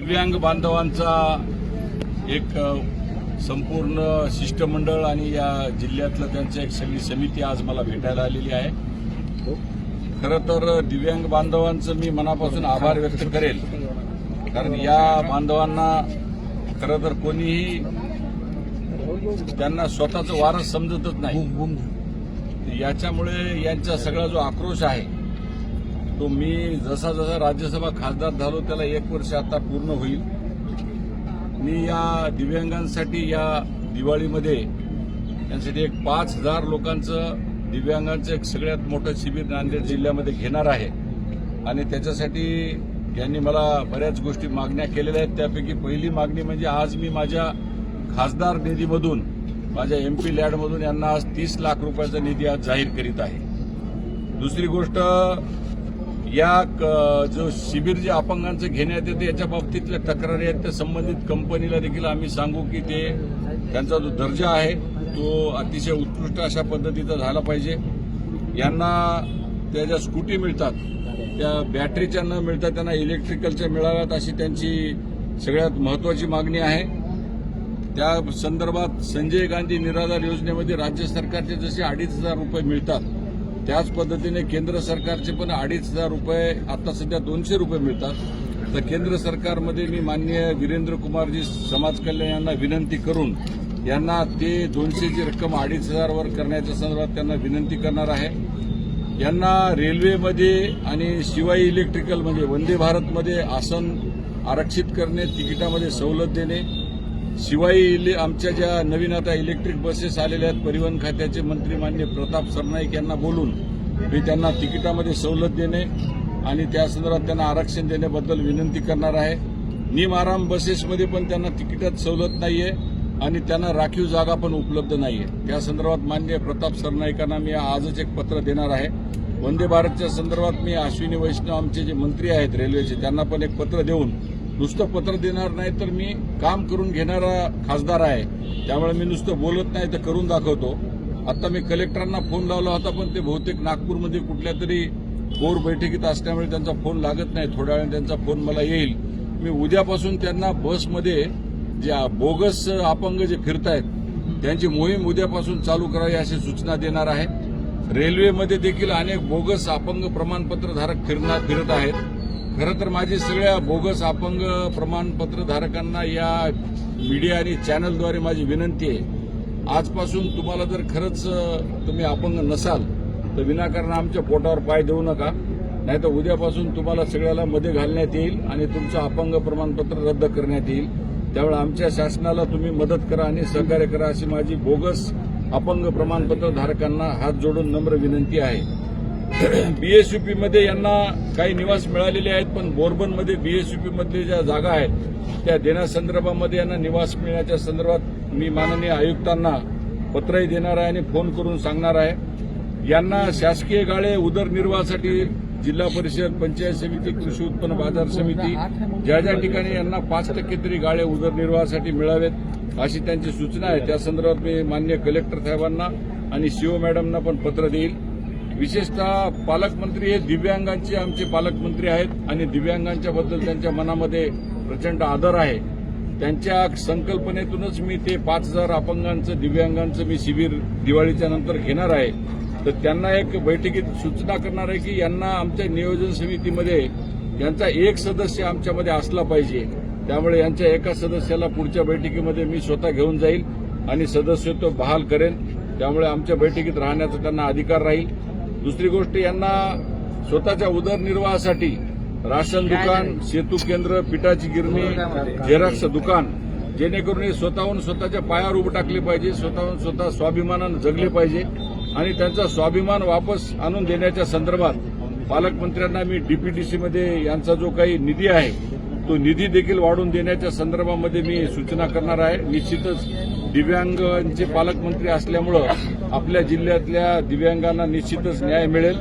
दिव्यांग बांधवांचा एक संपूर्ण शिष्टमंडळ आणि या जिल्ह्यातलं त्यांची एक सगळी समिती आज मला भेटायला आलेली आहे. खरं तर दिव्यांग बांधवांचं मी मनापासून आभार व्यक्त करेल. कारण या बांधवांना खरं तर कोणीही त्यांना स्वतःचं वारस समजतच नाही. याच्यामुळे यांचा सगळा जो आक्रोश आहे तो मी जसा जसा राज्यसभा खासदार झालो त्याला एक वर्ष आता पूर्ण होईल. मी या दिव्यांगांसाठी या दिवाळीमध्ये त्यांसाठी एक पाच हजार लोकांचं दिव्यांगांचं एक सगळ्यात मोठं शिबिर नांदेड जिल्ह्यामध्ये घेणार आहे. आणि त्याच्यासाठी यांनी मला बऱ्याच गोष्टी मागण्या केलेल्या आहेत. त्यापैकी पहिली मागणी म्हणजे आज मी माझ्या खासदार निधीमधून माझ्या एम पी लॅडमधून यांना आज तीस लाख रुपयाचा निधी आज जाहीर करीत आहे. दुसरी गोष्ट या क- जो शिबिर जे अपंगांचं घेण्यात येतं याच्या बाबतीतल्या तक्रारी आहेत. त्या संबंधित कंपनीला देखील आम्ही सांगू की ते त्यांचा जो दर्जा आहे तो अतिशय उत्कृष्ट अशा पद्धतीचा झाला पाहिजे. यांना त्या ज्या स्कूटी मिळतात त्या बॅटरीच्या न मिळता त्यांना इलेक्ट्रिकलच्या मिळाव्यात अशी त्यांची सगळ्यात महत्वाची मागणी आहे. त्या संदर्भात संजय गांधी निराधार योजनेमध्ये राज्य सरकारचे जसे अडीच हजार रुपये मिळतात त्याच पद्धतीने केंद्र सरकारचे पण अडीच हजार रुपये आता सध्या दोनशे रुपये मिळतात. तर केंद्र सरकारमध्ये मी माननीय वीरेंद्र कुमारजी समाज कल्याण यांना विनंती करून यांना ते दोनशेची रक्कम अडीच हजारवर करण्याच्या संदर्भात त्यांना विनंती करणार आहे. यांना रेल्वेमध्ये आणि शिवाई इलेक्ट्रिकल म्हणजे वंदे भारतमध्ये आसन आरक्षित करणे तिकिटामध्ये सवलत देणे शिवाय इले- आमच्या ज्या नवीन आता इलेक्ट्रिक बसेस आलेल्या आहेत परिवहन खात्याचे मंत्री मान्य प्रताप सरनाईक यांना बोलून मी त्यांना तिकिटामध्ये सवलत देणे आणि त्या संदर्भात त्यांना आरक्षण देण्याबद्दल विनंती करणार आहे. निम आराम बसेसमध्ये पण त्यांना तिकिटात सवलत नाहीये आणि त्यांना राखीव जागा पण उपलब्ध नाहीये. त्या संदर्भात मान्य प्रताप सरनाईकांना मी आजच एक पत्र देणार आहे. वंदे भारतच्या संदर्भात मी अश्विनी वैष्णव आमचे जे मंत्री आहेत रेल्वेचे त्यांना पण एक पत्र देऊन नुसतं पत्र देणार नाही तर मी काम करून घेणारा खासदार आहे. त्यामुळे मी नुसतं बोलत नाही तर करून दाखवतो. आता मी कलेक्टरांना फोन लावला होता पण ते बहुतेक नागपूरमध्ये कुठल्या तरी कोर बैठकीत असल्यामुळे त्यांचा फोन लागत नाही. थोड्या वेळाने त्यांचा फोन मला येईल. मी उद्यापासून त्यांना बसमध्ये जे बोगस अपंग जे फिरतायत त्यांची मोहीम उद्यापासून चालू करावी अशी सूचना देणार आहे. रेल्वेमध्ये देखील अनेक बोगस अपंग प्रमाणपत्र धारक फिरणार फिरत आहेत. खरं तर माझी सगळ्या बोगस अपंग प्रमाणपत्र धारकांना या मीडिया आणि चॅनलद्वारे माझी विनंती आहे. आजपासून तुम्हाला जर खरंच तुम्ही अपंग नसाल तर विनाकारण आमच्या पोटावर पाय देऊ नका. नाहीतर उद्यापासून तुम्हाला सगळ्याला मध्ये घालण्यात येईल आणि तुमचं अपंग प्रमाणपत्र रद्द करण्यात येईल. त्यामुळे आमच्या शासनाला तुम्ही मदत करा आणि सहकार्य करा अशी माझी बोगस अपंग प्रमाणपत्र धारकांना हात जोडून नम्र विनंती आहे. बीएसयूपी मध्ये यांना काही निवास मिळालेले आहेत पण बोरबनमध्ये बीएसयूपी मधले ज्या जागा आहेत त्या देण्यासंदर्भामध्ये यांना निवास मिळण्याच्या संदर्भात मी माननीय आयुक्तांना पत्रही देणार आहे आणि फोन करून सांगणार आहे. यांना शासकीय गाळे उदरनिर्वाहासाठी जिल्हा परिषद पंचायत समिती कृषी उत्पन्न बाजार समिती ज्या ज्या ठिकाणी यांना पाच टक्के तरी गाळे उदरनिर्वाहासाठी मिळावेत अशी त्यांची सूचना आहे. त्या संदर्भात मी मान्य कलेक्टर साहेबांना आणि सीओ मॅडमना पण पत्र देईल. विशेषतः पालकमंत्री हे दिव्यांगांचे आमचे पालकमंत्री आहेत आणि दिव्यांगांच्या बद्दल त्यांच्या मनामध्ये प्रचंड आदर आहे. त्यांच्या संकल्पनेतूनच मी ते पाच हजार अपंगांचं दिव्यांगांचं मी शिबिर दिवाळीच्या नंतर घेणार आहे. तर त्यांना एक बैठकीत सूचना करणार आहे की यांना आमच्या नियोजन समितीमध्ये यांचा एक सदस्य आमच्यामध्ये असला पाहिजे. त्यामुळे यांच्या एका सदस्याला पुढच्या बैठकीमध्ये मी स्वतः घेऊन जाईल आणि सदस्यत्व बहाल करेन. त्यामुळे आमच्या बैठकीत राहण्याचा त्यांना अधिकार राहील. दुसरी गोष्ट यांना स्वतःच्या उदरनिर्वाहासाठी राशन दुकान सेतू केंद्र पिठाची गिरणी झेरॉक्स दुकान जेणेकरून हे स्वतःहून स्वतःच्या पायावर उभं टाकले पाहिजे स्वतःहून स्वतः स्वाभिमानानं जगले पाहिजे आणि त्यांचा स्वाभिमान वापस आणून देण्याच्या संदर्भात पालकमंत्र्यांना मी डीपीडीसी मध्ये यांचा जो काही निधी आहे तो निधी देखील वाढवून देण्याच्या संदर्भामध्ये मी सूचना करणार आहे. निश्चितच दिव्यांगांचे पालकमंत्री असल्यामुळं आपल्या जिल्ह्यातल्या दिव्यांगांना निश्चितच न्याय मिळेल.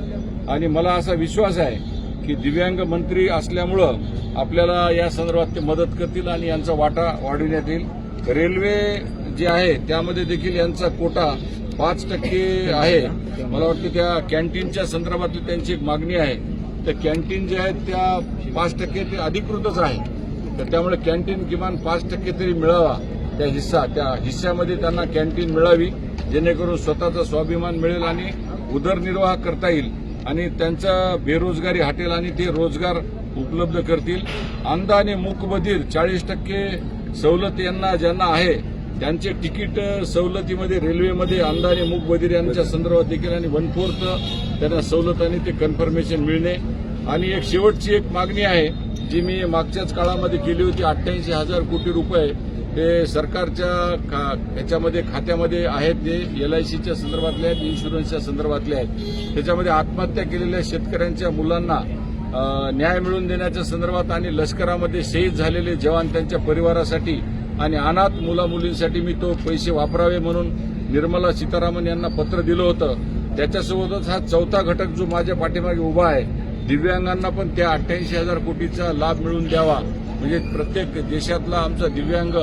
आणि मला असा विश्वास आहे की दिव्यांग मंत्री असल्यामुळं आपल्याला या संदर्भात ते मदत करतील आणि यांचा वाटा वाढविण्यात येईल. रेल्वे जे आहे त्यामध्ये देखील यांचा कोटा पाच टक्के आहे. मला वाटतं त्या कॅन्टीनच्या संदर्भातली त्यांची एक मागणी आहे. त्या कॅन्टीन ज्या आहेत त्या पाच टक्के ते अधिकृतच आहे तर त्यामुळे कॅन्टीन किमान पाच टक्के तरी मिळावा त्या हिस्सा. त्या हिस्स्यामध्ये त्यांना कॅन्टीन मिळावी जेणेकरून स्वतःचा स्वाभिमान मिळेल आणि उदरनिर्वाह करता येईल आणि त्यांचा बेरोजगारी हटेल आणि ते रोजगार उपलब्ध करतील. अंध आणि मूकबधीर चाळीस टक्के सवलत यांना ज्यांना आहे त्यांचे तिकीट सवलतीमध्ये रेल्वेमध्ये अंध आणि मूकबधीर यांच्या संदर्भात देखील आणि वन फोर्थ त्यांना सवलत आणि ते कन्फर्मेशन मिळणे. आणि एक शेवटची एक मागणी आहे जी मी मागच्याच काळामध्ये केली होती अठ्ठ्याऐंशी हजार कोटी रुपये ते सरकारच्या खा- ह्याच्यामध्ये खात्यामध्ये आहेत जे एल आय सीच्या संदर्भातले आहेत इन्शुरन्सच्या संदर्भातले आहेत. त्याच्यामध्ये आत्महत्या केलेल्या शेतकऱ्यांच्या मुलांना न्याय मिळवून देण्याच्या संदर्भात आणि लष्करामध्ये शहीद झालेले जवान त्यांच्या परिवारासाठी आणि अनाथ मुलामुलींसाठी मी तो पैसे वापरावे म्हणून निर्मला सीतारामन यांना पत्र दिलं होतं. त्याच्यासोबतच हा चौथा घटक जो माझ्या पाठीमागे उभा आहे दिव्यांगांना पण त्या अठ्ठ्याऐंशी हजार कोटीचा लाभ मिळून द्यावा. म्हणजे प्रत्येक देशातला आमचा दिव्यांग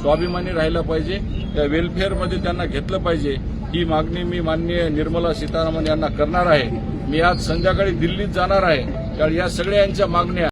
स्वाभिमानी राहिला पाहिजे त्या वेलफेअरमध्ये त्यांना घेतलं पाहिजे ही मागणी मी माननीय निर्मला सीतारामन यांना करणार आहे. मी आज संध्याकाळी दिल्लीत जाणार आहे. कारण या सगळ्यांच्या मागण्या